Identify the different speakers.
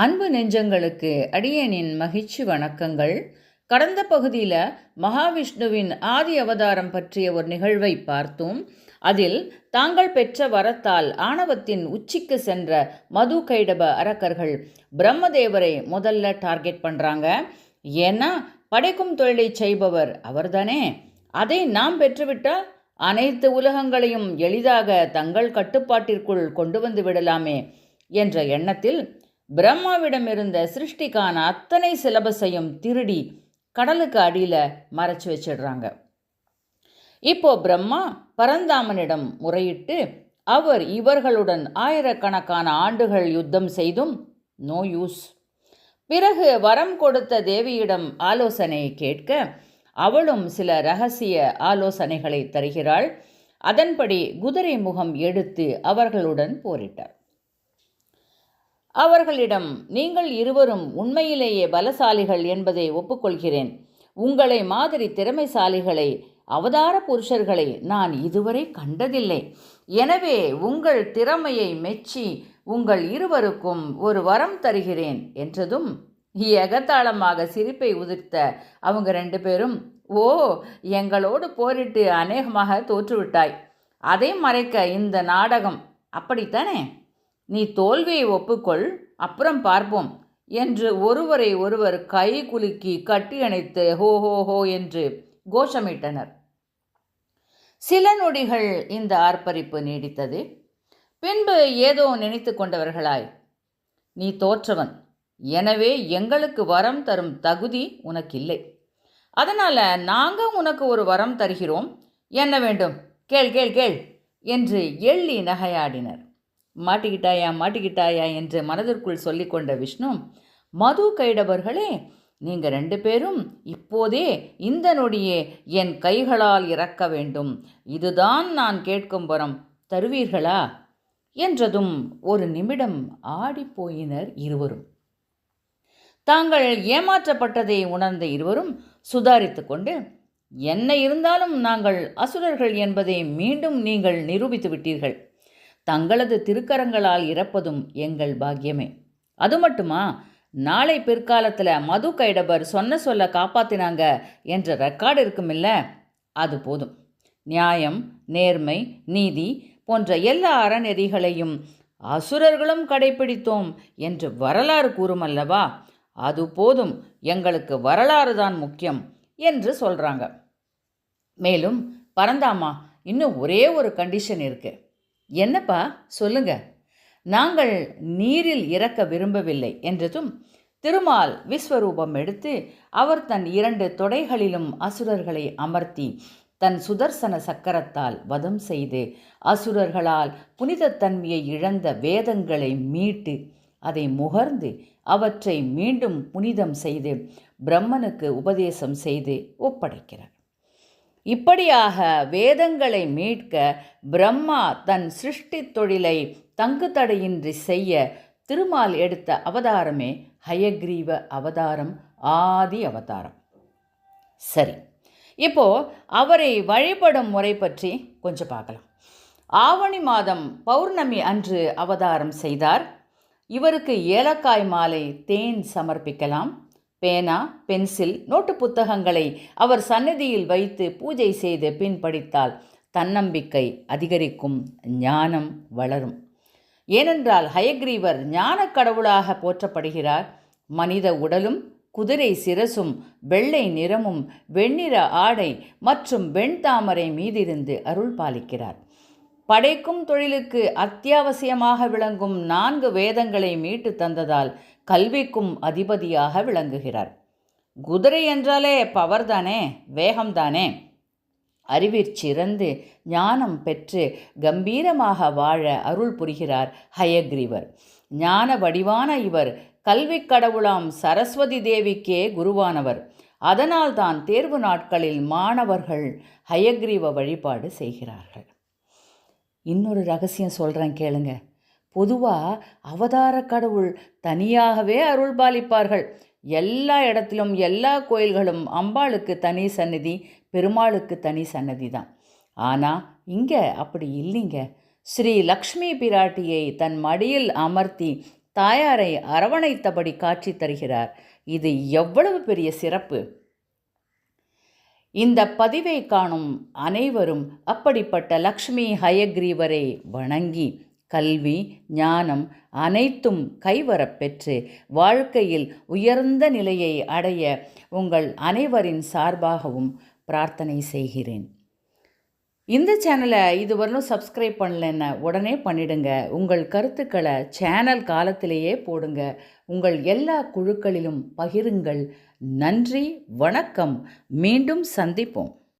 Speaker 1: அன்பு நெஞ்சங்களுக்கு அடியனின் மகிழ்ச்சி வணக்கங்கள். கடந்த பகுதியில் மகாவிஷ்ணுவின் ஆதி அவதாரம் பற்றிய ஒரு நிகழ்வை பார்த்தோம். அதில் தாங்கள் பெற்ற வரத்தால் ஆணவத்தின் உச்சிக்கு சென்ற மது கைடப அரக்கர்கள் பிரம்மதேவரை முதல்ல டார்கெட் பண்ணுறாங்க ஏன்னா படைக்கும் தொழிலை செய்பவர் அவர்தானே. அதை நாம் பெற்றுவிட்டால் அனைத்து உலகங்களையும் எளிதாக தங்கள் கட்டுப்பாட்டிற்குள் கொண்டு வந்து விடலாமே என்ற எண்ணத்தில் பிரம்மாவிடமிருந்த சிருஷ்டிக்கான அத்தனை சிலபஸையும் திருடி கடலுக்கு அடியில் மறைச்சு வச்சிடுறாங்க. இப்போ பிரம்மா பரந்தாமனிடம் முறையிட்டு அவர் இவர்களுடன் ஆயிரக்கணக்கான ஆண்டுகள் யுத்தம் செய்தும் நோ யூஸ் பிறகு வரம் கொடுத்த தேவியிடம் ஆலோசனையை கேட்க அவளும் சில ரகசிய ஆலோசனைகளை தருகிறாள். அதன்படி குதிரை முகம் எடுத்து அவர்களுடன் போரிட்டார். அவர்களிடம் நீங்கள் இருவரும் உண்மையிலேயே பலசாலிகள் என்பதை ஒப்புக்கொள்கிறேன். உங்களை மாதிரி திறமைசாலிகளை அவதார புருஷர்களை நான் இதுவரை கண்டதில்லை. எனவே உங்கள் திறமையை மெச்சி உங்கள் இருவருக்கும் ஒரு வரம் தருகிறேன் என்றதும் எகத்தாளமாக சிரிப்பை உதிர்த்த அவங்க ரெண்டு பேரும் ஓ எங்களோடு போரிட்டு அநேகமாக தோற்றுவிட்டாய். அதை மறைக்க இந்த நாடகம் அப்படித்தானே? நீ தோல்வியை ஒப்புக்கொள் அப்புறம் பார்ப்போம் என்று ஒருவரை ஒருவர் கை குலுக்கி கட்டியணைத்து ஹோ ஹோ ஹோ என்று கோஷமிட்டனர். சில நொடிகள் இந்த ஆர்ப்பரிப்பு நீடித்தது. பின்பு ஏதோ நினைத்து கொண்டவர்களாய் நீ தோற்றவன் எனவே எங்களுக்கு வரம் தரும் தகுதி உனக்கில்லை. அதனால் நாங்கள் உனக்கு ஒரு வரம் தருகிறோம். என்ன வேண்டும்? கேள் கேள் கேள் என்று எள்ளி நகையாடினர். மாட்டிக்கிட்டாயா மாட்டிக்கிட்டாயா என்று மனதிற்குள் சொல்லிக்கொண்ட விஷ்ணு மது கைடவர்களே நீங்கள் ரெண்டு பேரும் இப்போதே இந்த நொடியே என் கைகளால் இறக்க வேண்டும். இதுதான் நான் கேட்கும் வரம். தருவீர்களா? என்றதும் ஒரு நிமிடம் ஆடிப்போயினர் இருவரும். தாங்கள் ஏமாற்றப்பட்டதை உணர்ந்த இருவரும் சுதாரித்து கொண்டு என்ன இருந்தாலும் நாங்கள் அசுரர்கள் என்பதை மீண்டும் நீங்கள் நிரூபித்து விட்டீர்கள். தங்களது திருக்கரங்களால் இறப்பதும் எங்கள் பாக்கியமே. அது மட்டுமா? நாளை பிற்காலத்தில் மது கைடபர் சொன்ன சொல்ல காப்பாத்தினாங்க என்ற ரெக்கார்டு இருக்குமில்ல? அது போதும். நியாயம் நேர்மை நீதி போன்ற எல்லா அறநெறிகளையும் அசுரர்களும் கடைபிடித்தோம் என்று வரலாறு கூறுமல்லவா? அது போதும். எங்களுக்கு வரலாறு தான் முக்கியம் என்று சொல்கிறாங்க மேலும் பரந்தாமா இன்னும் ஒரே ஒரு கண்டிஷன் இருக்குது என்னப்பா? சொல்லுங்க. நாங்கள் நீரில் இறக்க விரும்பவில்லை என்றதும் திருமால் விஸ்வரூபம் எடுத்து அவர் தன் இரண்டு தொடைகளிலும் அசுரர்களை அமர்த்தி தன் சுதர்சன சக்கரத்தால் வதம் செய்து அசுரர்களால் புனிதத்தன்மையை இழந்த வேதங்களை மீட்டு அதை முகர்ந்து அவற்றை மீண்டும் புனிதம் செய்து பிரம்மனுக்கு உபதேசம் செய்து ஒப்படைக்கிறார். இப்படியாக வேதங்களை மீட்க பிரம்மா தன் சிருஷ்டி தொழிலை தங்கு தடையின்றி செய்ய திருமால் எடுத்த அவதாரமே ஹயக்ரீவ அவதாரம் ஆதி அவதாரம். சரி இப்போ அவரை வழிபடும் முறை பற்றி கொஞ்சம் பார்க்கலாம். ஆவணி மாதம் பௌர்ணமி அன்று அவதாரம் செய்தார். இவருக்கு ஏலக்காய் மாலை தேன் சமர்ப்பிக்கலாம். பேனா பென்சில் நோட்டு புத்தகங்களை அவர் சன்னதியில் வைத்து பூஜை செய்து பின் படித்தால் தன்னம்பிக்கை அதிகரிக்கும் ஞானம் வளரும். ஏனென்றால் ஹயக்ரீவர் ஞானக் கடவுளாக போற்றப்படுகிறார். மனித உடலும் குதிரை சிரசும் வெள்ளை நிறமும் வெண்ணிற ஆடை மற்றும் வெண்தாமரை மீதிருந்து அருள் பாலிக்கிறார். படைக்கும் தொழிலுக்கு அத்தியாவசியமாக விளங்கும் நான்கு வேதங்களை மீட்டு தந்ததால் கல்விக்கும் அதிபதியாக விளங்குகிறார். குதிரை என்றாலே பவர் தானே வேகம்தானே? அறிவிற் சிறந்து ஞானம் பெற்று கம்பீரமாக வாழ அருள் புரிகிறார் ஹயக்ரீவர். ஞான வடிவான இவர் கல்வி கடவுளாம் சரஸ்வதி தேவிக்கே குருவானவர். அதனால்தான் தேர்வு நாட்களில் மாணவர்கள் ஹயக்ரீவ வழிபாடு செய்கிறார்கள். இன்னொரு ரகசியம் சொல்கிறேன் கேளுங்க. பொதுவாக அவதார கடவுள் தனியாகவே அருள் பாலிப்பார்கள் எல்லா இடத்திலும் எல்லா கோயில்களும் அம்பாளுக்கு தனி சன்னதி பெருமாளுக்கு தனி சன்னதி தான். ஆனால் இங்கே அப்படி இல்லைங்க. ஸ்ரீ லக்ஷ்மி பிராட்டியை தன் மடியில் அமர்த்தி தாயாரை அரவணைத்தபடி காட்சி தருகிறார். இது எவ்வளவு பெரிய சிறப்பு! இந்த பதிவை காணும் அனைவரும் அப்படிப்பட்ட லக்ஷ்மி ஹயக்ரீவரை வணங்கி கல்வி ஞானம் அனைத்தும் கைவரப் பெற்று வாழ்க்கையில் உயர்ந்த நிலையை அடைய உங்கள் அனைவரின் சார்பாகவும் பிரார்த்தனை செய்கிறேன். இந்த சேனலை இதுவரையிலும் சப்ஸ்கிரைப் பண்ணலைன்னா உடனே பண்ணிடுங்க. உங்கள் கருத்துக்களை சேனல் காலத்திலேயே போடுங்க. உங்கள் எல்லா குழுக்களிலும் பகிருங்கள். நன்றி வணக்கம். மீண்டும் சந்திப்போம்.